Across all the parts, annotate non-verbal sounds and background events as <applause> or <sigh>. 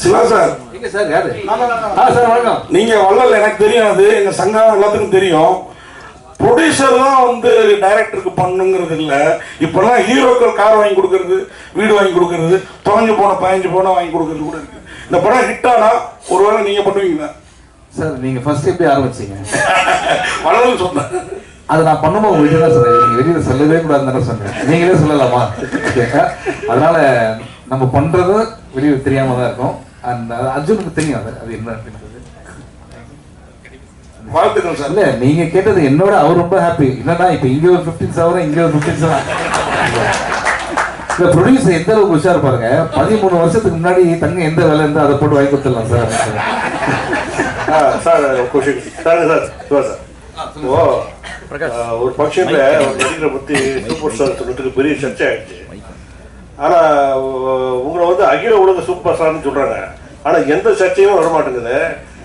Siva sir. Sir sir நீங்க வள்ளல் எனக்கு தெரியும் அது. எங்க சங்கம் எல்லாத்துக்கும் தெரியும். ப்ரொடியூசர் தான் வந்து டைரக்டருக்கு பண்ணுங்கிறது இல்ல. இப்பெல்லாம் ஹீரோக்கள் கார் வாங்கி கொடுக்கறது வீடு வாங்கி கொடுக்கறது தொலைஞ்சு போன பயஞ்சு போன வாங்கி கொடுக்கறது கூட இருக்கு. இந்த படம் ஹிட் ஆனா ஒருவேளை நீங்க பண்ணுவீங்களா? சார் நீங்க ஃபர்ஸ்ட் எப்படி ஆரம்பிச்சீங்க? <laughs> வள்ளல் சொன்னேன் அது நான் பண்ணும்போது உங்கள்கிட்ட தான் சொன்னேன். நீங்க வெளியில சொல்லவே கூடாதுன்னு சொன்னேன். நீங்களே சொல்லலாமா. <laughs> அதனால நம்ம பண்றது வெளியில தெரியாம தான் இருக்கும். அண்ட் அர்ஜுனுக்கு தெரியும் அது அது என்ன அப்படின்றது. <laughs> வாழ்த்துக்கள் சார். இல்ல நீங்க கேட்டது என்னோட அவர் ரொம்ப ஹாப்பி என்னன்னா இப்ப இங்க ஒரு பிப்டீன் சவரம் இங்க ஒரு பிப்டீன் சவரம் இந்த ப்ரொடியூசர் எந்த அளவுக்கு உஷார் பாருங்க பதிமூணு வருஷத்துக்கு முன்னாடி தங்க எந்த வேலை இருந்தா அதை போட்டு வாங்கி கொடுத்துடலாம் சார். ஆ, சார் சார் சார் சார். ஓ ஒரு ஃபங்க்ஷன்ல ஒரு நடிகரை பத்தி சூப்பர் ஸ்டார் சொன்னதுக்கு பெரிய சர்ச்சை ஆயிடுச்சு. ஆனா உ- உங்களை வந்து அகில உலக சூப்பர் ஸ்டார்னு சொல்றாங்க. ஆனா எந்த சர்ச்சையும் வர மாட்டேங்குது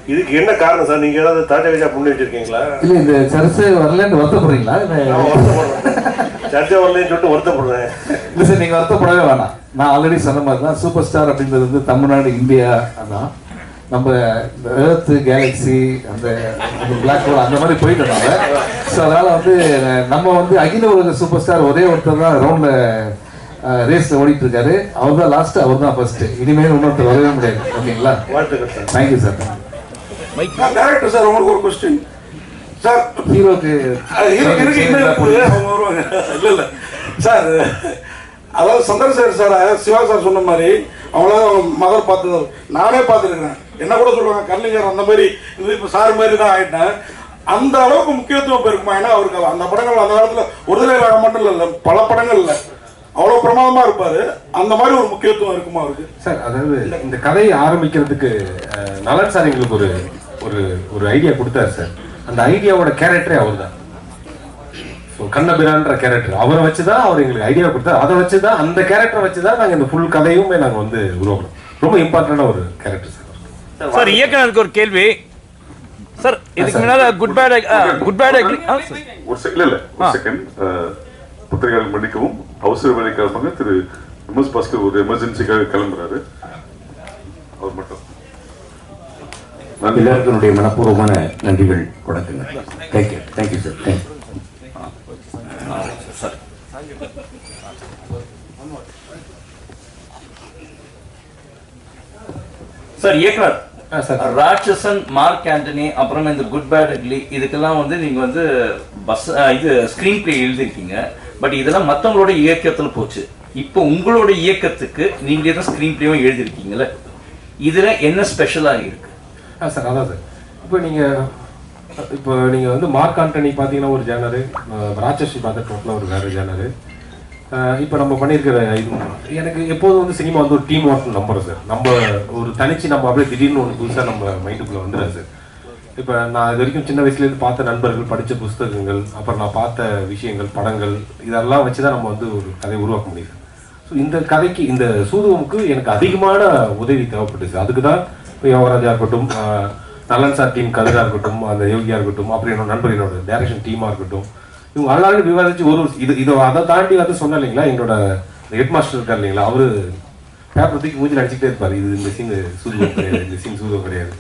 இதுக்கு என்ன காரணம் சார்? நீங்க ஏதாவது தாஜா கஜா பண்ணி வச்சிருக்கீங்களா? இல்ல இந்த சர்ச்சை வரலன்னு வருத்தப்படுறீங்களா? சர்ச்சை வரலன்னு சொல்லிட்டு வருத்தப்படுறேன். இல்ல சார் நீங்க வருத்தப்படவே வேணாம். நான் ஆல்ரெடி சொன்ன மாதிரி தான் சூப்பர் ஸ்டார் அப்படின்றது வந்து தமிழ்நாடு இந்தியா அதான். நம்ம இந்த எர்த் கேலக்ஸி அந்த பிளாக் ஹோல் அந்த மாதிரி போயிட்டு நாம. ஸோ அதனால வந்து நம்ம வந்து அகில உலக சூப்பர் ஸ்டார் ஒரே ஒருத்தர் தான் ரவுண்ட்ல ரேஸ்ல ஓடிட்டு இருக்காரு அவர் தான் லாஸ்ட் அவர் தான் ஃபர்ஸ்ட் இனிமேல் இன்னொருத்தர் வரவே முடியாது. ஓகேங்களா? வாழ்த்துக்கள் sir thank you sir director sir உங்களுக்கு ஒரு கொஸ்டின் சார் ஹீரோக்கு இருக்கு. அவங்க வருவாங்க. இல்ல, இல்ல. சார் அதாவது சந்திரசேகர் சார் சிவா சார் சொன்ன மாதிரி அவங்களால அவங்க மகள் பார்த்தது. நானே பார்த்துருக்கிறேன். என்ன கூட சொல்லுவாங்க கர்லிங்கர் அந்த மாதிரி இது இப்போ சார் மாதிரி தான் ஆயிட்டேன். அந்த அளவுக்கு முக்கியத்துவம் இப்ப இருக்குமா ஏன்னா அவருக்கு அந்த படங்கள் அந்த காலத்துல ஒருதலை ராகம் மட்டும் இல்லை பல படங்கள் இல்லை. அவ்வளவு பிரமாதமா இருப்பாரு. அந்த மாதிரி ஒரு முக்கியத்துவம் இருக்குமா அவருக்கு? சார் அதாவது இந்த கதையை ஆரம்பிக்கிறதுக்கு நலன் சார் எங்களுக்கு ஒரு ஒரு ஒரு ஐடியா கொடுத்தாரு சார். அந்த ஐடியாவோட கேரக்டரே அவர் தான் ஸோ கண்ணபிரான்ற கேரக்டர் அவரை வச்சு தான் அவர் எங்களுக்கு ஐடியா கொடுத்தாரு. அதை வச்சு தான் அந்த கேரக்டரை வச்சு தான் நாங்கள் இந்த ஃபுல் கதையுமே நாங்கள் வந்து உருவாக்கணும். ரொம்ப இம்பார்ட்டண்டான ஒரு கேரக்டர் சார் சார் இயக்குனருக்கு ஒரு கேள்வி. சார் இதுக்கு முன்னால குட் பேட் குட் பேட் ஒரு செகண்ட் இல்ல செகண்ட் பத்திரிகையாளர் மன்னிக்கவும். அவசர வேலை காரணமாக திரு எம் எஸ் பாஸ்கர் ஒரு எமர்ஜென்சிக்காக கிளம்புறாரு. அவர் மட்டும். எல்லாருக்கும் மனப்பூர்வமான நன்றிகள் வணக்கங்கள். Thank you thank you sir thank you sir இயக்குனர். ராட்சசன் மார்க் ஆண்டனி அப்புறம் இந்த குட் பேட் இட்லி இதுக்கெல்லாம் வந்து நீங்க வந்து பஸ் இது ஸ்கிரீன் பிளே எழுதிருக்கீங்க பட் இதெல்லாம் மற்றவங்களோட இயக்கத்தில் போச்சு. இப்போ உங்களோட இயக்கத்துக்கு நீங்களே தான் ஸ்க்ரீன் பிளேவும் எழுதியிருக்கீங்களே இதில் என்ன ஸ்பெஷலாக இருக்கு? ஆ சார் அதான் சார் இப்போ நீங்கள் இப்போ நீங்கள் வந்து மார்க் ஆண்டனி பார்த்தீங்கன்னா ஒரு ஜேனரு ராட்சசி பார்த்த டோட்டலாக ஒரு வேறு ஜேனரு இப்போ நம்ம பண்ணியிருக்கிற இது எனக்கு எப்போதும் வந்து சினிமா வந்து ஒரு டீம் ஒர்க் நம்புறோம் சார் நம்ம ஒரு தனிச்சு நம்ம அப்படியே திடீர்னு ஒன்று புதுசாக நம்ம மைண்டுக்குள்ளே வந்துடும் சார் இப்போ நான் இது வரைக்கும் சின்ன வயசுலேருந்து பார்த்த நண்பர்கள் படித்த புஸ்தகங்கள் அப்புறம் நான் பார்த்த விஷயங்கள் படங்கள் இதெல்லாம் வச்சு தான் நம்ம வந்து ஒரு கதையை உருவாக்க முடியுது. ஸோ இந்த கதைக்கு இந்த சூதுவமுக்கு எனக்கு அதிகமான உதவி தேவைப்பட்டுச்சு. அதுக்கு தான் இப்போ யோகராஜா இருக்கட்டும் நலன் சார் டீம் கதிராக இருக்கட்டும் அந்த யோகியாக இருக்கட்டும் அப்புறம் என்னோட நண்பர் என்னோட டேரக்ஷன் டீமாக இருக்கட்டும் இவங்க எல்லாரும் விவாதிச்சு ஒரு இது இதை அதை தாண்டி வந்து சொன்னேன் இல்லைங்களா எங்களோட ஹெட் மாஸ்டர் இருக்கார் இல்லைங்களா அவரு பேப்பர் தூக்கி மூஞ்சில் அடிச்சுக்கிட்டே இருப்பார். இது இந்த சீன் சூதுவம் கிடையாது இந்த சீன் சூதுவம் கிடையாது.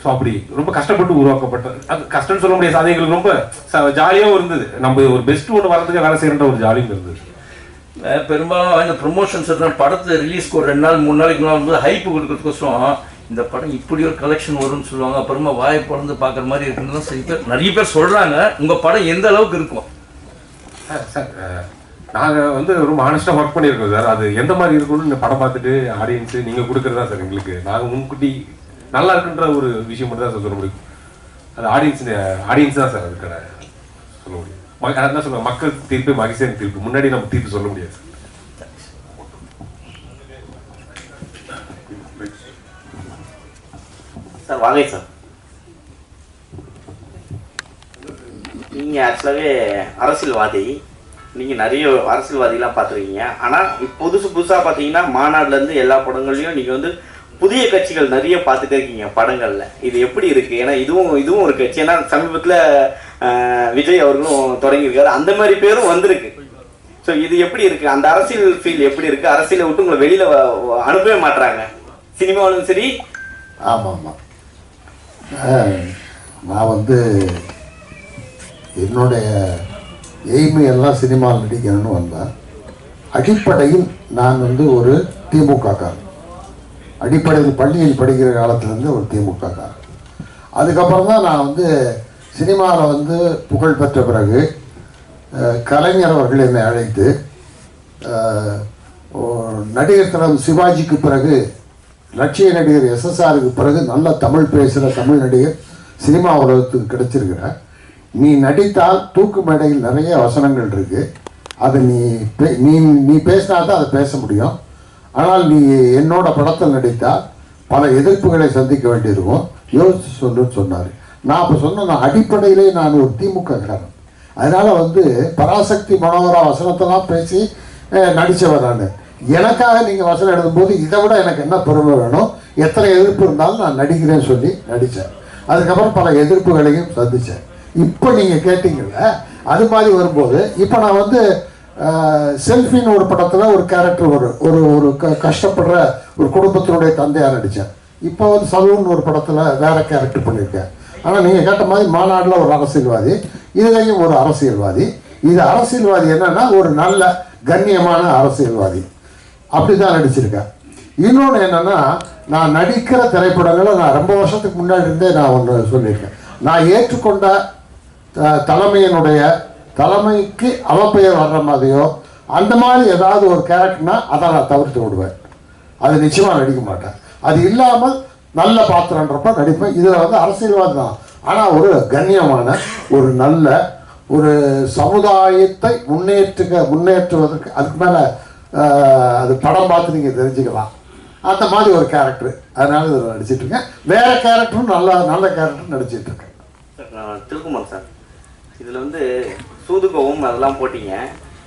ஸோ அப்படி ரொம்ப கஷ்டப்பட்டு உருவாக்கப்பட்ட அது கஷ்டம்னு சொல்ல முடியாது. அது எங்களுக்கு ரொம்ப ஜாலியாகவும் இருந்தது. நம்ம ஒரு பெஸ்ட் ஒன்று வரதுக்கு வேலை செய்யற ஒரு ஜாலியும் இருந்தது பெரும்பாலும் இந்த ப்ரொமோஷன்ஸ் படத்தை ரிலீஸ்க்கு ஒரு ரெண்டு நாள் மூணு நாளைக்கு முன்னாடி வந்து ஹைப் கொடுக்கறதுக்கோசரம் இந்த படம் இப்படி ஒரு கலெக்ஷன் வரும்னு சொல்லுவாங்க. அப்புறமா வாயை பிறந்து பார்க்குற மாதிரி இருக்குன்னு தான் சில பேர் நிறைய பேர் சொல்றாங்க. உங்க படம் எந்த அளவுக்கு இருக்கும்? சார் சார் அஹ், நாங்க வந்து ரொம்ப ஆனஸ்டா ஒர்க் பண்ணியிருக்கோம் சார். அது எந்த மாதிரி இருக்கும்னு படம் பார்த்துட்டு ஆடியன்ஸ் நீங்க கொடுக்கறதா சார் எங்களுக்கு. நாங்க முன்கூட்டி நல்லா இருக்குன்ற ஒரு விஷயம் மட்டும் தான் சார் சொல்ல முடியும். அது ஆடியன்ஸ் ஆடியன்ஸ் தான் சார் அதுக்கான சொல்ல முடியும். அதான் சொல்லுவாங்க மக்கள் தீர்ப்பு மகிழ்ச்சியான தீர்ப்பு. முன்னாடி நம்ம தீர்ப்பு சொல்ல முடியாது. சார் வாங்க சார். நீங்கள் ஆக்சுவலாகவே அரசியல்வாதி. நீங்கள் நிறைய அரசியல்வாதிலாம் பார்த்துருக்கீங்க. ஆனால் புதுசு புதுசாக பார்த்தீங்கன்னா மாநாடுலேருந்து எல்லா படங்கள்லையும் நீங்கள் வந்து புதிய கட்சிகள் நிறைய பார்த்துட்டே இருக்கீங்க படங்களில். இது எப்படி இருக்குது ஏன்னா இதுவும் இதுவும் ஒரு கட்சி. ஏன்னா சமீபத்தில் விஜய் அவர்களும் தொடங்கியிருக்காரு. அந்த மாதிரி பேரும் வந்திருக்கு. ஸோ இது எப்படி இருக்குது அந்த அரசியல் ஃபீல் எப்படி இருக்குது அரசியலை விட்டு உங்களை வெளியில் அனுப்பவே மாட்றாங்க. சினிமாவிலும் சரி. ஆமாம் ஆமாம் நான் வந்து என்னுடைய எய்மை எல்லாம் சினிமாவில் நடிக்கணும்னு வந்தேன். அடிப்படையில் நான் வந்து ஒரு திமுககாரன் அடிப்படையில் பள்ளியில் படிக்கிற காலத்துலேருந்து ஒரு திமுககாரன் அதுக்கப்புறம் தான் நான் வந்து சினிமாவில் வந்து புகழ் பெற்ற பிறகு கலைஞர் அவர்கள் என்னை அழைத்து நடிகர் தினம் சிவாஜிக்கு பிறகு லட்சிய நடிகர் எஸ்எஸ்ஆருக்கு பிறகு நல்ல தமிழ் பேசுகிற தமிழ் நடிகர் சினிமா உலகத்துக்கு கிடைச்சிருக்கிற நீ நடித்தால் தூக்கு மேடையில் நிறைய வசனங்கள் இருக்குது அதை நீ பே- நீ நீ பேசினா தான் அதை பேச முடியும். ஆனால் நீ என்னோட படத்தில் நடித்தால் பல எதிர்ப்புகளை சந்திக்க வேண்டியிருக்கும் யோசிச்சு சொல்லுன்னு சொன்னார். நான் அப்போ சொன்ன நான் அடிப்படையிலே நான் ஒரு திமுக அதனால் வந்து பராசக்தி மனோகரா வசனத்தெல்லாம் பேசி நடித்தவர் நான். எனக்காக நீங்கள் வசனம் எழுதும்போது இதை விட எனக்கு என்ன பெருமை வேணும்? எத்தனை எதிர்ப்பு இருந்தாலும் நான் நடிக்கிறேன்னு சொல்லி நடித்தேன் அதுக்கப்புறம் பல எதிர்ப்புகளையும் சந்தித்தேன் இப்போ நீங்கள் கேட்டீங்கல்ல அது மாதிரி வரும்போது இப்போ நான் வந்து செல்ஃபின்னு ஒரு படத்தில் ஒரு கேரக்டர் ஒரு ஒரு ஒரு க கஷ்டப்படுற ஒரு குடும்பத்தினுடைய தந்தையாக நடித்தேன் இப்போ வந்து சலூன் ஒரு படத்தில் வேறு கேரக்டர் பண்ணியிருக்கேன் ஆனால் நீங்கள் கேட்ட மாதிரி மாநாட்டில் ஒரு அரசியல்வாதி இதுலேயும் ஒரு அரசியல்வாதி. இது அரசியல்வாதி என்னென்னா ஒரு நல்ல கண்ணியமான அரசியல்வாதி. அப்படி தான் நடிச்சிருக்கேன் இன்னொன்று என்னன்னா நான் நடிக்கிற திரைப்படங்களை நான் ரொம்ப வருஷத்துக்கு முன்னாடி இருந்தே நான் ஒன்று சொல்லியிருக்கேன். நான் ஏற்றுக்கொண்ட தலைமையினுடைய தலைமைக்கு அவப்பெயர் வர்ற மாதிரியோ அந்த மாதிரி ஏதாவது ஒரு கேரக்டர்னா அதை நான் தவிர்த்து விடுவேன். அது நிச்சயமாக நடிக்க மாட்டேன். அது இல்லாமல் நல்ல பாத்திரன்றப்ப நடிப்பேன். இதில் வந்து அரசியல்வாதி தான். ஆனால் ஒரு கண்ணியமான ஒரு நல்ல ஒரு சமுதாயத்தை முன்னேற்றுக முன்னேற்றுவதற்கு அதுக்கு மேலே அது படம் பார்த்து நீங்கள் தெரிஞ்சுக்கலாம். அந்த மாதிரி ஒரு கேரக்டர். அதனால இதில் நடிச்சிட்ருக்கேன் வேறு கேரக்டரும் நல்ல நல்ல கேரக்டர் நடிச்சிட்டு இருக்கேன். நான் திருக்குமார் சார். இதில் வந்து சூதுகவும் அதெல்லாம் போட்டீங்க.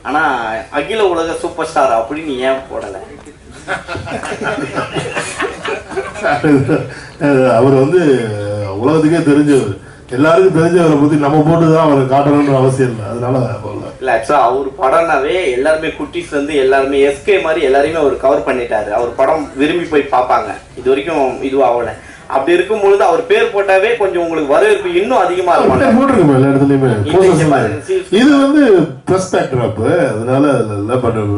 ஆனால் அகில உலக சூப்பர் ஸ்டார் அப்படின்னு ஏன் போடலை? அவர் வந்து உலகத்துக்கே தெரிஞ்சவர். எல்லாருக்கும் தெரிஞ்சவரை பத்தி நம்ம போட்டு தான் அவரை காட்டணும்னு அவசியம் இல்லை. அதனால போடல. இல்லை ஆக்சுவலாக அவர் படம்னாவே எல்லாருமே குட்டீஸ் வந்து எல்லாருமே எஸ்கே மாதிரி எல்லாரையுமே அவர் கவர் பண்ணிட்டாரு. அவர் படம் விரும்பி போய் பார்ப்பாங்க. இது வரைக்கும் இதுவாகல அப்படி இருக்கும் பொழுது அவர் பேர் போட்டாவே கொஞ்சம் உங்களுக்கு வரவேற்பு இன்னும் அப்படியே இருக்கும். போட்டிருக்கோம் எல்லா இடத்துலயுமே. இது வந்து ப்ளஸ் ஃபேக்டர் அப் அதனால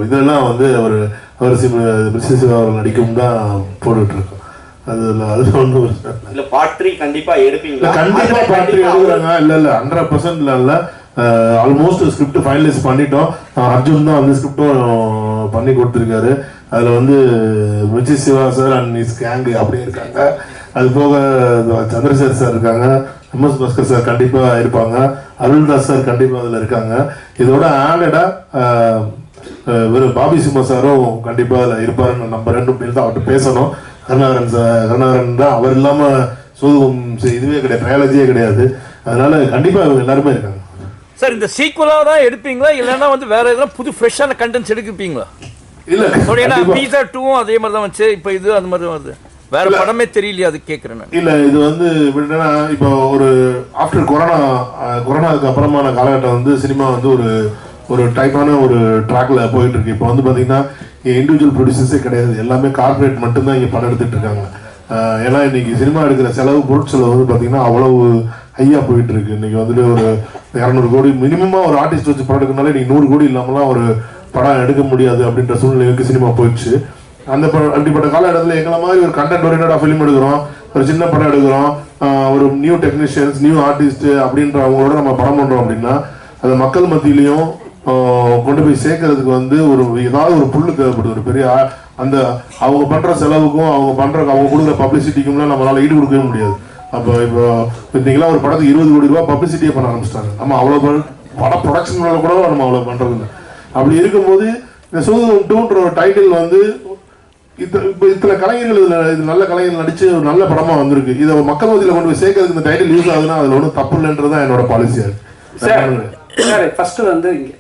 இதெல்லாம் வந்து அவர் அவர் சிவா அவர் நடிக்கும் தான் போட்டுட்டு இருக்கோம் த்ரீ கண்டிப்பா எடுப்பீங்களா? கண்டிப்பா இல்ல இல்ல ஹண்ட்ரட் இல்ல ஆல்மோஸ்ட் ஸ்கிரிப்ட் ஃபைனலைஸ் பண்ணிட்டோம். அர்ஜுன் தான் வந்து ஸ்கிரிப்டும் பண்ணி கொடுத்துருக்காரு. அதுல வந்து Vijay Siva sir and his gang அப்படியே இருக்காங்க. அது போக சந்திரசேகர் சார் இருக்காங்க எம்எஸ் பாஸ்கர் சார் கண்டிப்பா இருப்பாங்க அருள்தாஸ் சார் கண்டிப்பா அதுல இருக்காங்க. இதோட ஆடடா வெறும் பாபி சிம்மா சாரும் கண்டிப்பா அதுல இருப்பாருன்னு நம்ம ரெண்டும் பேர் தான் அவர்கிட்ட பேசணும். கருணாகரன் சார் கருணாகரன் தான் அவர் இல்லாம சோதுவம் இதுவே கிடையாது ட்ரையாலஜியே கிடையாது. அதனால கண்டிப்பா இவங்க எல்லாருமே இருக்காங்க. சார் இந்த சீக்குவலா தான் எடுப்பீங்களா? இல்லைன்னா வந்து வேற எதனா புது ஃப்ரெஷ்ஷான கண்டென்ட்ஸ் எடுப்பீங்களா? இல்ல ஏன்னா. பீஸா டூவும் அதே மாதிரி தான் வந்துச்சு இப்போ இது அந்த மாதிரி வருது. வேற படமே தெரியலையா அது கேட்குறேன் இல்ல இது வந்து எப்படின்னா இப்போ ஒரு ஆஃப்டர் கொரோனா கொரோனாவுக்கு அப்புறமான காலகட்டம் வந்து சினிமா வந்து ஒரு ஒரு டைப்பான ஒரு ட்ராக்ல போயிட்டு இருக்கு. இப்போ வந்து பாத்தீங்கன்னா இண்டிவிஜுவல் ப்ரொடியூசர்ஸே கிடையாது. எல்லாமே கார்ப்பரேட் மட்டும்தான் இங்க படம் எடுத்துட்டு இருக்காங்க. ஏன்னா இன்னைக்கு சினிமா எடுக்கிற செலவு பொருட்செலவு வந்து பாத்தீங்கன்னா அவ்வளவு ஹையா போயிட்டு இருக்கு. இன்னைக்கு வந்துட்டு ஒரு இரநூறு கோடி மினிமமா ஒரு ஆர்டிஸ்ட் வச்சு படம் எடுக்கனாலே இன்னைக்கு நூறு கோடி இல்லாமலாம் ஒரு படம் எடுக்க முடியாது அப்படின்ற சூழ்நிலைக்கு சினிமா போயிடுச்சு. அந்த ப- அப்படிப்பட்ட காலகட்டத்தில் எங்களை மாதிரி ஒரு கண்டென்ட் ஓரியன்டாக ஃபிலிம் எடுக்கிறோம். ஒரு சின்ன படம் எடுக்கிறோம். ஒரு நியூ டெக்னீஷியன்ஸ் நியூ ஆர்டிஸ்ட் அப்படின்ற அவங்களோட நம்ம படம் பண்ணுறோம் அப்படின்னா அதை மக்கள் மத்தியிலையும் கொண்டு போய் சேர்க்கறதுக்கு வந்து ஒரு ஏதாவது ஒரு புல்லு தேவைப்படுது. ஒரு பெரிய அந்த அவங்க பண்ணுற செலவுக்கும் அவங்க பண்ணுற அவங்க கொடுக்குற பப்ளிசிட்டிக்கும்லாம் நம்மளால் ஈடு கொடுக்கவே முடியாது. அப்போ இப்போ இன்னைக்கெல்லாம் ஒரு படத்துக்கு இருபது கோடி ரூபாய் பப்ளிசிட்டியே பண்ண ஆரம்பிச்சிட்டாங்க. நம்ம அவ்வளோ ப- பட ப்ரொடக்ஷன் கூட நம்ம அவ்வளோ பண்றது இல்லை அப்படி இருக்கும்போது இந்த சூதம் டூன்ற ஒரு டைட்டில் வந்து இத்தனை கலைஞர்கள் இதுல இது நல்ல கலைஞர்கள் நடிச்சு ஒரு நல்ல படமா வந்திருக்கு. இதை மக்கள் மத்தியில கொண்டு போய் சேர்க்கறதுக்கு இந்த டைட்டில் யூஸ் ஆகுதுன்னா அதுல ஒன்றும் தப்பு இல்லைன்றதான் என்னோட பாலிசியா சார் இருக்கு. சார் ஃபர்ஸ்ட் வந்து இங்க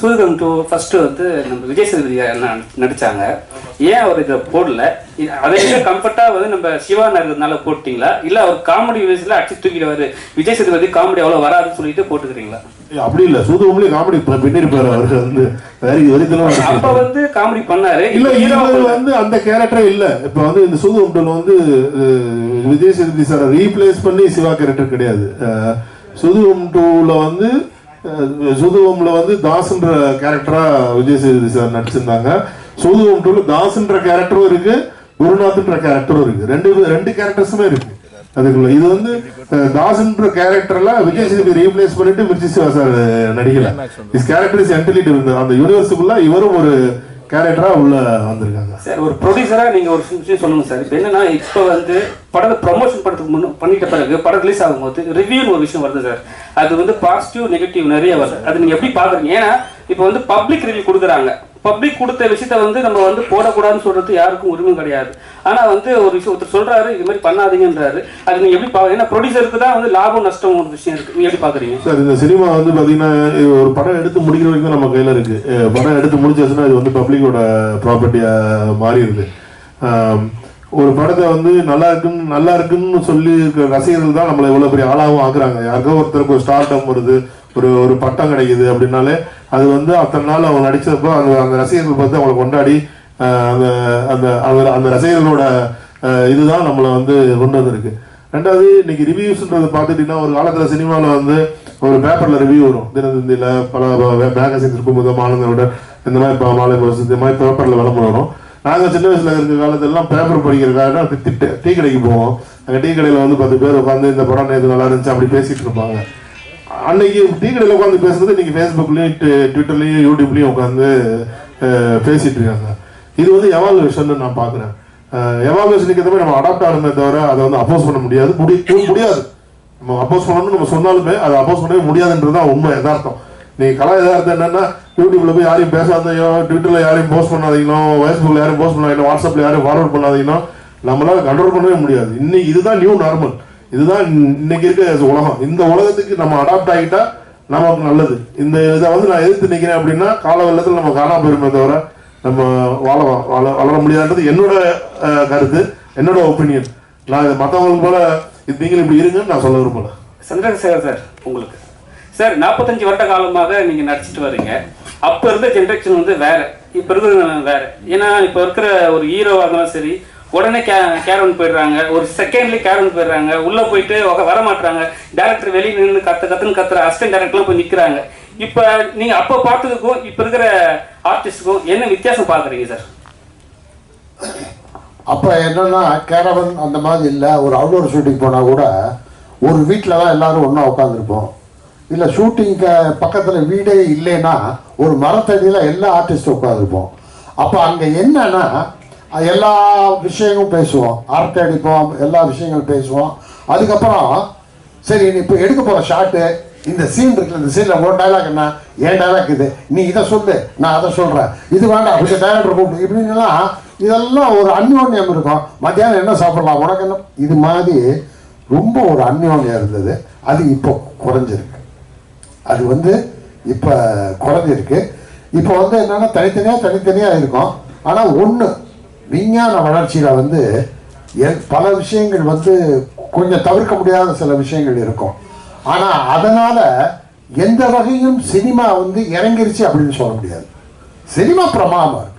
சூரியகம் டூ ஃபர்ஸ்ட் வந்து நம்ம விஜய் சேதுபதி ந- நடிச்சாங்க. ஏன் அவர் இதை போடல? அதை விட கம்ஃபர்ட்டா வந்து நம்ம சிவா நடிக்கிறதுனால போட்டீங்களா? இல்ல அவர் காமெடி வேஸ்ல அடிச்சு தூக்கிடுவாரு. விஜய் சேதுபதி காமெடி அவ்வளவு வராதுன்னு சொல்லிட்டு போட்டுக்கிறீங்களா? அப்படி இல்ல. சூதுவம்லயே காமெடி பின்னிருப்பாரு அவருக்கு வந்து. வேற வெறித்தனம் அப்ப வந்து காமெடி பண்ணாரு. இல்ல இது வந்து அந்த கேரக்டரே இல்ல. இப்ப வந்து இந்த சூதுவம்டல் வந்து விஜய் சேதுபதி சாரை ரீப்ளேஸ் பண்ணி சிவா கேரக்டர் கிடையாது. சூதுவம் டூல வந்து சுதுவம்ல வந்து தாஸ்ன்ற கேரக்டரா விஜய் சேதுபதி சார் நடிச்சிருந்தாங்க. சுதுவம் டூல தாஸ்ன்ற கேரக்டரும் இருக்கு குருநாத்ன்ற கேரக்டரும் இருக்கு. ரெண்டு ரெண்டு கேரக்டர்ஸுமே இருக்கு. அதுக்குள்ள இது வந்து தாஸ்ன்ற கேரக்டர்ல விஜய் சேதுபதி ரீப்ளேஸ் பண்ணிட்டு மிர்ச்சி சிவா சார் நடிக்கல. இஸ் கேரக்டர் இஸ் என்டர்லி அந்த யூனிவர்ஸுக்குள்ள இவரும் ஒரு கேரக்டரா உள்ள வந்திருக்காங்க. சார் ஒரு ப்ரொடியூசரா நீங்க ஒரு விஷயம் சொல்லணும் சார். இப்போ என்னன்னா இப்போ வந்து படத்தை ப்ரமோஷன் படத்துக்கு முன்ன பண்ணிட்ட பிறகு படம் ரிலீஸ் ஆகும்போது ரிவ்யூன்னு ஒரு விஷயம் வருது சார். அது வந்து பாசிட்டிவ் நெகட்டிவ் நிறைய வருது. அது நீங்க எப்படி பாக்குறீங்க? ஏன்னா இப்போ வந்து பப்ளிக் ரிவ்யூ கொடுக்குறாங்க. பப்ளிக் கொடுத்த விஷயத்த வந்து நம்ம வந்து போடக்கூடாதுன்னு சொல்றது யாருக்கும் உரிமை கிடையாது. ஆனா வந்து ஒரு விஷயம் ஒருத்தர் சொல்றாரு இது மாதிரி பண்ணாதீங்கன்றாரு. அது நீங்க எப்படி பாக்க ஏன்னா ப்ரொடியூசருக்கு தான் வந்து லாபம் நஷ்டம் ஒரு விஷயம் இருக்கு. நீங்க எப்படி பாக்குறீங்க? சார் இந்த சினிமா வந்து பாத்தீங்கன்னா ஒரு படம் எடுத்து முடிக்கிற வரைக்கும் நம்ம கையில இருக்கு. படம் எடுத்து முடிச்சாச்சுன்னா இது வந்து பப்ளிக்கோட ப்ராப்பர்ட்டியா மாறிடுது. ஒரு படத்தை வந்து நல்லா இருக்குன்னு நல்லா இருக்குன்னு சொல்லி இருக்கிற ரசிகர்கள் தான் நம்மளை இவ்வளவு பெரிய ஆளாகவும் ஆக்குறாங்க. யாருக்கோ ஒருத்தருக்கு ஒரு ஸ்டார்டம் வருது. ஒரு ஒரு பட்டம் கிடைக்குது அப்படின்னாலே அது வந்து அத்தனை நாள் அவங்க நடிச்சப்போ அந்த அந்த ரசிகர்கள் பார்த்து அவங்களை கொண்டாடி அந்த அந்த அந்த அந்த ரசிகர்களோட இதுதான் நம்மளை வந்து கொண்டு வந்திருக்கு. ரெண்டாவது இன்னைக்கு ரிவ்யூஸ்ன்றதை பார்த்துட்டீங்கன்னா ஒரு காலத்தில் சினிமாவில் வந்து ஒரு பேப்பரில் ரிவ்யூ வரும். தினத்தந்தியில் பல மேகசின்ஸ் இருக்கும்போது மாநிலங்களோட இந்த மாதிரி இப்போ மாலை முரசு இந்த மாதிரி பேப்பரில் விளம்பரம் வரும். நாங்கள் சின்ன வயசில் இருக்கிற காலத்திலலாம் பேப்பர் படிக்கிறதுக்காக திட்டு டீ கடைக்கு போவோம். அங்கே டீ கடையில் வந்து பத்து பேர் உட்காந்து இந்த படம் நேற்று நல்லா இருந்துச்சு அப்படி பேசிட்டு இருப்பாங்க. அன்னைக்கு டீக்கடையில் உட்காந்து பேசுறது இன்னைக்கு ஃபேஸ்புக்லேயும் ட்விட்டர்லேயும் யூடியூப்லேயும் உட்காந்து பேசிட்டு இருக்காங்க இது வந்து எவால்வேஷன் நான் பார்க்குறேன். எவால்வேஷனுக்கு ஏற்ற மாதிரி நம்ம அடாப்ட் ஆகணுமே தவிர அதை வந்து அப்போஸ் பண்ண முடியாது. முடி முடியாது. நம்ம அப்போஸ் பண்ணணும்னு நம்ம சொன்னாலுமே அதை அப்போஸ் பண்ணவே முடியாதுன்றது தான் உண்மை எதார்த்தம் நீங்கள் கலா எதார்த்தம் என்னன்னா யூடியூப்ல போய் யாரையும் பேசாதையோ ட்விட்டர்ல யாரையும் போஸ்ட் பண்ணாதீங்களோ ஃபேஸ்புக்ல யாரையும் போஸ்ட் பண்ணாதீங்களோ வாட்ஸ்அப்ல யாரையும் ஃபார்வர்ட் பண்ணாதீங்களோ நம்மளால கண்ட்ரோல் பண்ணவே முடியாது. இன்னைக்கு இதுதான் நியூ நார்மல் இதுதான் இன்னைக்கு இருக்க உலகம். இந்த உலகத்துக்கு நம்ம அடாப்ட் ஆகிட்டா நமக்கு நல்லது. இந்த இதை வந்து நான் எதிர்த்து நிற்கிறேன் அப்படின்னா கால வெள்ளத்தில் நம்ம காணாம போயிருமே தவிர நம்ம வாழ வாழ வளர முடியாதுன்றது என்னோட கருத்து. என்னோட ஒப்பீனியன் நான் இது மற்றவங்களுக்கு போல இது நீங்களும் இப்படி இருங்கன்னு நான் சொல்ல விரும்பல. சந்திரசேகர் சார் உங்களுக்கு. சார் நாற்பத்தஞ்சு வருட காலமாக நீங்கள் நடிச்சிட்டு வர்றீங்க. அப்போ இருந்த ஜென்ரேஷன் வந்து வேற. இப்போ இருக்கிற வேற. ஏன்னா இப்போ இருக்கிற ஒரு ஹீரோவாக இருந்தாலும் சரி உடனே கே கேரவன் போயிடுறாங்க. ஒரு செகண்ட்லயே கேரவன் போயிடுறாங்க. உள்ளே போயிட்டு வர- வர டேரக்டர் வெளியே நின்று கற்று கத்துன்னு கத்துற அசிஸ்டன்ட் டேரக்டர்லாம் போய் நிற்கிறாங்க இப்போ நீங்கள் அப்போ பார்த்ததுக்கும் இப்போ இருக்கிற ஆர்டிஸ்டுக்கும் என்ன வித்தியாசம் பார்க்குறீங்க சார் அப்போ என்னன்னா கேரவன் அந்த மாதிரி இல்லை. ஒரு அவுடோர் ஷூட்டிங் போனால் கூட ஒரு வீட்டில் தான் எல்லாரும் ஒன்றா உட்காந்துருப்போம் இல்லை ஷூட்டிங்க்கு பக்கத்தில் வீடே இல்லைன்னா ஒரு மரத்தடியில் எல்லா ஆர்டிஸ்டும் உட்காந்துருப்போம் அப்போ அங்கே என்னன்னா எல்லா விஷயங்களும் பேசுவோம். அரட்டை அடிப்போம் எல்லா விஷயங்களும் பேசுவோம். அதுக்கப்புறம் சரி நீ இப்போ எடுக்க போகிற ஷாட்டு இந்த சீன் இருக்குல்ல இந்த சீனில் ஒரு டைலாக் என்ன? ஏன் டைலாக் இது? நீ இதை சொல்லு நான் அதை சொல்கிறேன் இது வேண்டாம் அப்படி டைரக்டர் கூப்பிட்டு இப்படின்னுலாம் இதெல்லாம் ஒரு அந்யோன்யம் இருக்கும். மத்தியானம் என்ன சாப்பிடலாம்? உனக்கு என்ன? இது மாதிரி ரொம்ப ஒரு அந்யோன்யம் இருந்தது. அது இப்போ குறைஞ்சிருக்கு. அது வந்து இப்போ குறைஞ்சிருக்கு. இப்போ வந்து என்னன்னா தனித்தனியாக தனித்தனியாக இருக்கும். ஆனால் ஒன்று விஞ்ஞான வளர்ச்சியில் வந்து பல விஷயங்கள் வந்து கொஞ்சம் தவிர்க்க முடியாத சில விஷயங்கள் இருக்கும். ஆனால் அதனால் எந்த வகையும் சினிமா வந்து இறங்கிருச்சு அப்படின்னு சொல்ல முடியாது. சினிமா பிரமாதமாக இருக்குது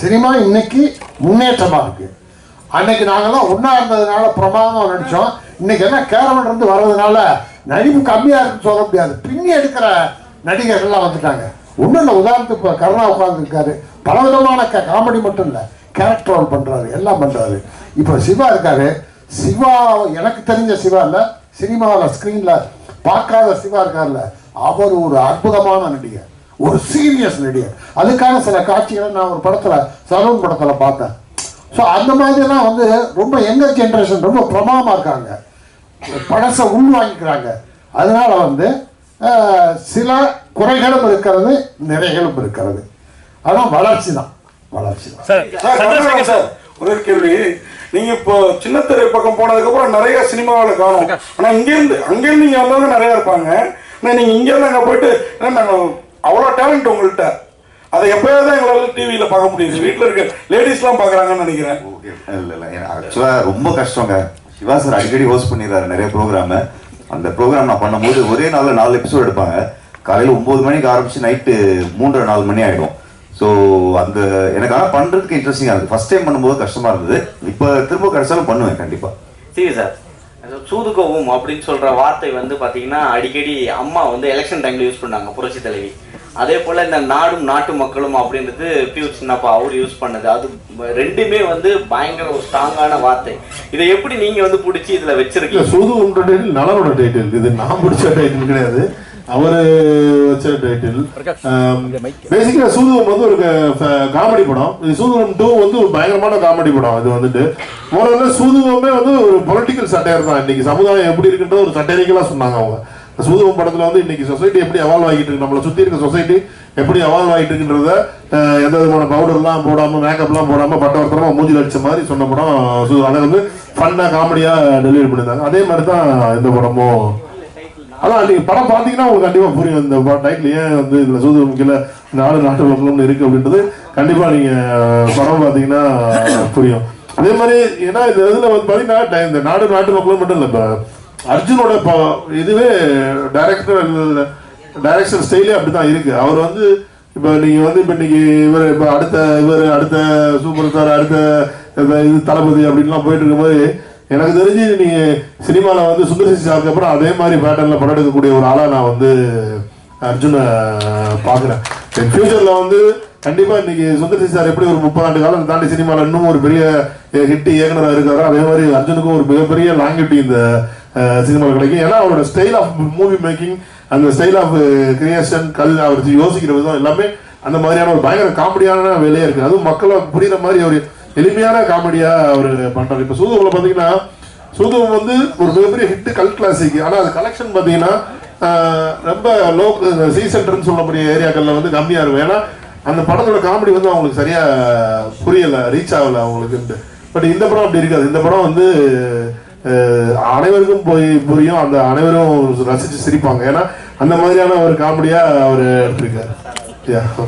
சினிமா இன்னைக்கு முன்னேற்றமாக இருக்குது அன்னைக்கு நாங்களாம் ஒன்றா இருந்ததுனால பிரமாதம் நினச்சோம் இன்னைக்கு என்ன கேரவன் இருந்து வர்றதுனால நடிப்பு கம்மியாக இருக்குன்னு சொல்ல முடியாது. பின்னி எடுக்கிற நடிகர்கள்லாம் வந்துட்டாங்க. ஒன்றும் இல்லை உதாரணத்துக்கு கருணா உட்காந்துருக்காரு பல விதமான க காமெடி மட்டும் இல்லை. கேரக்டர் ரோல் பண்ணுறாரு எல்லாம் பண்ணுறாரு இப்போ சிவா இருக்காரு. சிவா எனக்கு தெரிஞ்ச சிவா இல்லை சினிமாவில் ஸ்க்ரீனில் பார்க்காத சிவா இருக்கார்ல அவர் ஒரு அற்புதமான நடிகர் ஒரு சீரியஸ் நடிகர். அதுக்கான சில காட்சிகளை நான் ஒரு படத்தில் சலூன் படத்தில் பார்த்தேன். ஸோ அந்த மாதிரிலாம் வந்து ரொம்ப எங்கர் ஜென்ரேஷன் ரொம்ப பிரமாதமாக இருக்காங்க. பழசை உள்வாங்கிக்கிறாங்க அதனால் வந்து சில குறைகளும் இருக்கிறது நிறைகளும் இருக்கிறது. ஆனால் வளர்ச்சி தான். வளர்ச்சி. தான் சார் ஒரே கேள்வி. நீங்க இப்போ சின்னத்திரை பக்கம் போனதுக்கு அப்புறம் நிறைய சினிமாவில் காணும். ஆனா இங்க இருந்து அங்க இருந்து இங்க வந்தவங்க நிறைய இருப்பாங்க. ஆனா நீங்க இங்க இருந்து அங்க போயிட்டு ஏன்னா நாங்க அவ்வளோ டேலண்ட் உங்கள்கிட்ட அதை எப்பயாவது தான் எங்களால் டிவியில் பார்க்க முடியுது. வீட்டில் இருக்க லேடிஸ்லாம் பார்க்குறாங்கன்னு நினைக்கிறேன். இல்ல இல்ல ஆக்சுவலா ரொம்ப கஷ்டங்க. சிவா சார் அடிக்கடி ஹோஸ்ட் பண்ணிடுறாரு நிறைய ப்ரோக்ராம் அந்த ப்ரோக்ராம் நான் பண்ணும்போது ஒரே நாள்ல நாலு எபிசோட் எடுப்பாங்க. காலையில ஒன்பது மணிக்கு ஆரம்பிச்சு நைட்டு மூன்றரை நாலு மணி ஆயிடும். ஸோ அந்த எனக்கு ஆனால் பண்றதுக்கு இன்ட்ரெஸ்டிங்காக இருக்கு. ஃபர்ஸ்ட் டைம் பண்ணும்போது கஷ்டமா இருந்தது. இப்போ திரும்ப கிடைச்சாலும் பண்ணுவேன் கண்டிப்பா. சரி. சார் சூதுகவும் அப்படின்னு சொல்ற வார்த்தை வந்து பாத்தீங்கன்னா அடிக்கடி அம்மா வந்து எலெக்ஷன் டைம்ல யூஸ் பண்ணாங்க புரட்சி தலைவி. அதே போல இந்த நாடும் நாட்டு மக்களும் அப்படின்றது பியூர் சின்னப்பா அவர் யூஸ் பண்ணது. அது ரெண்டுமே வந்து பயங்கர ஒரு ஸ்ட்ராங்கான வார்த்தை. இதை எப்படி நீங்க வந்து பிடிச்சி இதுல வச்சிருக்கீங்க? சூதுன்ற டைட்டில் நலனோட டைட்டில் இது நான் பிடிச்ச டைட்டில் கிடையாது. அவரு வச்ச டைட்டில் பேசிக்கா சூதுவம் வந்து ஒரு காமெடி படம். சூதுவம் டூ வந்து ஒரு பயங்கரமான காமெடி படம். இது வந்துட்டு முதல்ல சூதுவமே வந்து ஒரு பொலிட்டிக்கல் சட்டையர் தான். இன்னைக்கு சமுதாயம் எப்படி இருக்குன்றது ஒரு சட்டைரிக்கலா சொன்னாங்க அவங்க. சூதுவம் படத்துல வந்து இன்னைக்கு சொசைட்டி எப்படி அவால்வ் ஆகிட்டு இருக்கு நம்மளை சுத்தி இருக்க சொசைட்டி எப்படி அவால்வ் ஆகிட்டு இருக்குன்றத எந்த விதமான பவுடர்லாம் போடாம மேக்கப்லாம் போடாம பட்டவர்த்தனமா மூஞ்சில் அடிச்ச மாதிரி சொன்ன படம் அதை வந்து ஃபன்னா காமெடியா டெலிவரி பண்ணியிருந்தாங்க. அதே மாதிரி தான் இந்த படமும் அதான் நீங்க படம் பார்த்தீங்கன்னா உங்களுக்கு கண்டிப்பா புரியும். இந்த டைட்டில் ஏன் வந்து இதுல சூது முக்கிய நாடு நாட்டு மக்களும் இருக்கு அப்படின்றது கண்டிப்பா நீங்க படம் பார்த்தீங்கன்னா புரியும். அதே மாதிரி ஏன்னா இந்த இதுல வந்து பாத்தீங்கன்னா இந்த நாடு நாட்டு மக்களும் மட்டும் இல்லை இப்போ அர்ஜுனோட ப- இதுவே டைரக்டர் டைரக்ஷன் ஸ்டைலே அப்படிதான் இருக்கு. அவர் வந்து இப்போ நீங்க வந்து இப்போ இன்னைக்கு இவர் இப்போ அடுத்த இவர் அடுத்த சூப்பர் ஸ்டார் அடுத்த இது தளபதி அப்படின்லாம் போயிட்டு இருக்கும்போது எனக்கு தெரிஞ்சு நீங்க சினிமாவில் வந்து சுந்தரசி சாருக்கு அப்புறம் அதே மாதிரி பேட்டர்ல படம் எடுக்கக்கூடிய ஒரு ஆளா நான் வந்து அர்ஜுனை பார்க்குறேன். ஃபியூச்சர்ல வந்து கண்டிப்பா இன்னைக்கு சுந்தரசி சார் எப்படி ஒரு முப்பது ஆண்டு காலம் தாண்டி சினிமாவில் இன்னும் ஒரு பெரிய ஹிட் இயக்குனராக இருக்காரோ அதே மாதிரி அர்ஜுனுக்கும் ஒரு மிகப்பெரிய லாங்கிவிட்டி இந்த சினிமாவில் கிடைக்கும். ஏன்னா அவரோட ஸ்டைல் ஆஃப் மூவி மேக்கிங் அந்த ஸ்டைல் ஆஃப் கிரியேஷன் கல் அவர் யோசிக்கிற விதம் எல்லாமே அந்த மாதிரியான ஒரு பயங்கர காமெடியான வேலையாக இருக்கு. அதுவும் மக்களை புரியுற மாதிரி ஒரு எளிமையான காமெடியா அவர் பண்றாரு. இப்ப சூதுவில் பாத்தீங்கன்னா சூதுவம் வந்து ஒரு மிகப்பெரிய ஹிட் கல் கிளாசிக் ஆனா அது கலெக்ஷன் பாத்தீங்கன்னா ரொம்ப லோ சி சென்டர்னு சொல்லக்கூடிய ஏரியாக்கள்ல வந்து கம்மியா இருக்கும். ஏன்னா அந்த படத்தோட காமெடி வந்து அவங்களுக்கு சரியா புரியல ரீச் ஆகல அவங்களுக்கு பட் இந்த படம் அப்படி இருக்காது. இந்த படம் வந்து அனைவருக்கும் போய் புரியும். அந்த அனைவரும் ரசிச்சு சிரிப்பாங்க. ஏன்னா அந்த மாதிரியான ஒரு காமெடியா அவர் எடுத்திருக்காரு.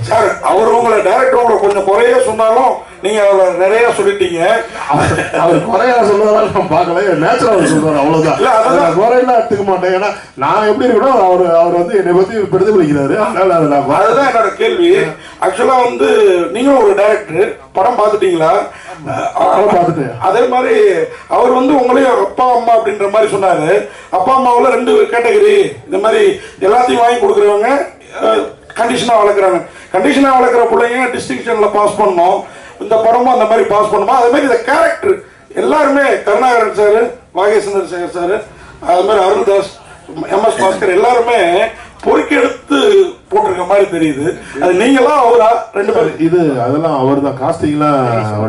சார் அவர் உங்களை டைரக்டர் உங்களை கொஞ்சம் குறைய சொன்னாலும் நீங்க அதில் நிறைய சொல்லிட்டீங்க. அவர் அவர் குறையா சொல்றதால நான் பார்க்கல. நேச்சுரல் சொல்றாரு அவ்வளவுதான். இல்ல, அதான். குறையெல்லாம் எடுத்துக்க மாட்டேன். ஏன்னா நான் எப்படி இருக்கணும் அவர் அவர் வந்து என்னை பத்தி பிரதிபலிக்கிறாரு. அதனால அதை நான். அதுதான் என்னோட கேள்வி. ஆக்சுவலா வந்து நீங்களும் ஒரு டைரக்டர் படம் பார்த்துட்டீங்களா? படம் பார்த்துட்டேன். அதே மாதிரி அவர் வந்து உங்களையும் அப்பா அம்மா அப்படின்ற மாதிரி சொன்னாரு. அப்பா அம்மாவில் ரெண்டு கேட்டகரி இந்த மாதிரி எல்லாத்தையும் வாங்கி கொடுக்குறவங்க கண்டிஷனாக வளர்க்குறாங்க. கண்டிஷனாக வளர்க்குற பிள்ளைங்க டிஸ்டிங்ஷனில் பாஸ் பண்ணோம் இந்த படமும் அந்த மாதிரி பாஸ் பண்ணுமா? அதே மாதிரி இந்த கேரக்டர் எல்லாருமே கருணாகரன் சார் வாகேஸ்வரர் சேகர் சார் அது மாதிரி அருள்தாஸ் எம்எஸ் பாஸ்கர் எல்லாருமே பொறுக்கி எடுத்து போட்டிருக்க மாதிரி தெரியுது. அது நீங்களா அவரா? ரெண்டு பேரும். இது அதெல்லாம் அவர் தான் காஸ்டிங்லாம்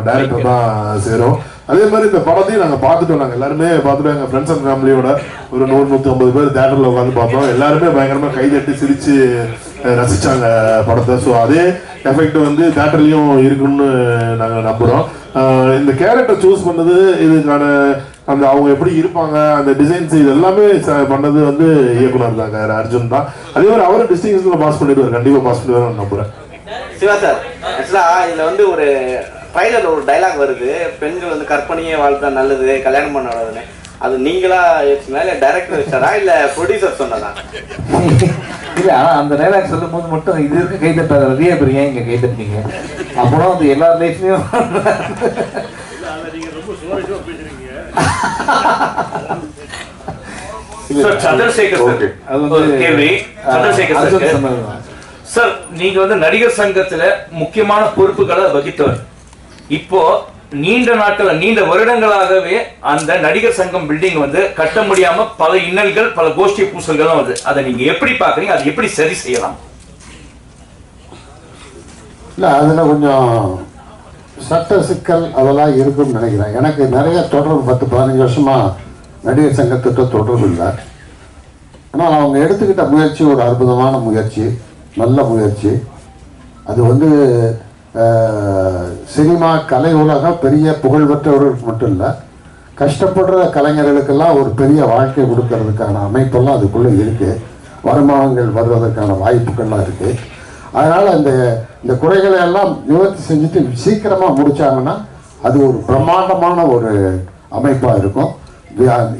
டைரக்டர் தான் சேரும். அதே மாதிரி இந்த படத்தையும் நாங்கள் பார்த்துட்டோம். நாங்கள் எல்லாருமே பார்த்துட்டோம். எங்கள் ஃப்ரெண்ட்ஸ் அண்ட் ஃபேமிலியோட ஒரு நூறு நூற்றி ஐம்பது பேர் தேட்டரில் உட்காந்து பார்த்தோம். எல்லாருமே பயங்கரமாக கை தட்டி சிரித்து ரசித்தாங்க படத்தை. ஸோ அதே எஃபெக்ட் வந்து தேட்டர்லேயும் இருக்குன்னு நாங்கள் நம்புகிறோம் இந்த கேரக்டர் சூஸ் பண்ணது இதுக்கான அந்த அவங்க எப்படி இருப்பாங்க அந்த டிசைன்ஸ் இது எல்லாமே பண்ணது வந்து இயக்குனர் தாங்க அர்ஜுன் தான். அதே மாதிரி அவரும் டிஸ்டிங்ஷன்ல பாஸ் பண்ணிடுவார். கண்டிப்பாக பாஸ் பண்ணிடுவார் நம்புறேன். சிவா சார் ஆக்சுவலா இதுல வந்து ஒரு ட்ரைலர் ஒரு டைலாக் வருது. பெண்கள் வந்து கற்பனையே வாழ்த்தா நல்லது கல்யாணம் பண்ண வராதுன்னு அது நீங்களா யோசிச்சீங்களா இல்ல டைரக்டர் வச்சாரா இல்ல ப்ரொடியூசர் சொன்னதா? இல்ல ஆனா அந்த டைலாக் சொல்லும் போது மட்டும் இது இருக்கு கை தட்டாத நிறைய பேர் ஏன் இங்க கை தட்டினீங்க அப்புறம் வந்து எல்லா லைஃப்லயும் சந்திரசேகர். அது ஒரு வந்து கேள்வி. சந்திரசேகர். சார் நீங்க வந்து நடிகர் சங்கத்துல முக்கியமான பொறுப்புகளை வகித்தவர். இப்போ நீண்ட நாட்கள் நீண்ட வருடங்களாகவே அந்த நடிகர் சங்கம் பில்டிங் வந்து கட்ட முடியாம பல இன்னல்கள் பல கோஷ்டி பூசல்கள் வருது. அதை நீங்க எப்படி பாக்குறீங்க அதை எப்படி சரி செய்யலாம்? இல்லை அதில் கொஞ்சம் சட்ட சிக்கல் அதெல்லாம் இருக்கும்னு நினைக்கிறேன். எனக்கு நிறைய தொடர்பு பத்து பதினஞ்சு வருஷமா நடிகர் சங்கத்திட்ட தொடர்பு இல்லை. ஆனால் அவங்க எடுத்துக்கிட்ட முயற்சி ஒரு அற்புதமான முயற்சி நல்ல முயற்சி. அது வந்து சினிமா கலை உலகம் பெரிய புகழ்பெற்றவர்களுக்கு மட்டும் இல்லை கஷ்டப்படுற கலைஞர்களுக்கெல்லாம் ஒரு பெரிய வாழ்க்கை கொடுக்கறதுக்கான அமைப்பெல்லாம் அதுக்குள்ளே இருக்குது வருமானங்கள் வருவதற்கான வாய்ப்புகள்லாம் இருக்குது அதனால் அந்த இந்த குறைகளை எல்லாம் நிவர்த்தி செஞ்சுட்டு சீக்கிரமாக முடித்தாங்கன்னா அது ஒரு பிரம்மாண்டமான ஒரு அமைப்பாக இருக்கும்.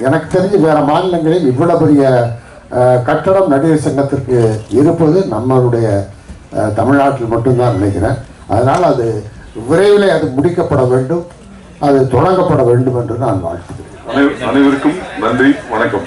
எனக்கு தெரிஞ்சு வேறு மாநிலங்களில் இவ்வளோ பெரிய கட்டடம் நடிகர் சங்கத்திற்கு இருப்பது நம்மளுடைய தமிழ்நாட்டில் மட்டும்தான் நினைக்கிறேன். அதனால் அது விரைவில் அது முடிக்கப்பட வேண்டும் அது தொடங்கப்பட வேண்டும் என்று நான் வாழ்த்துகிறேன். அனைவருக்கும் நன்றி வணக்கம்.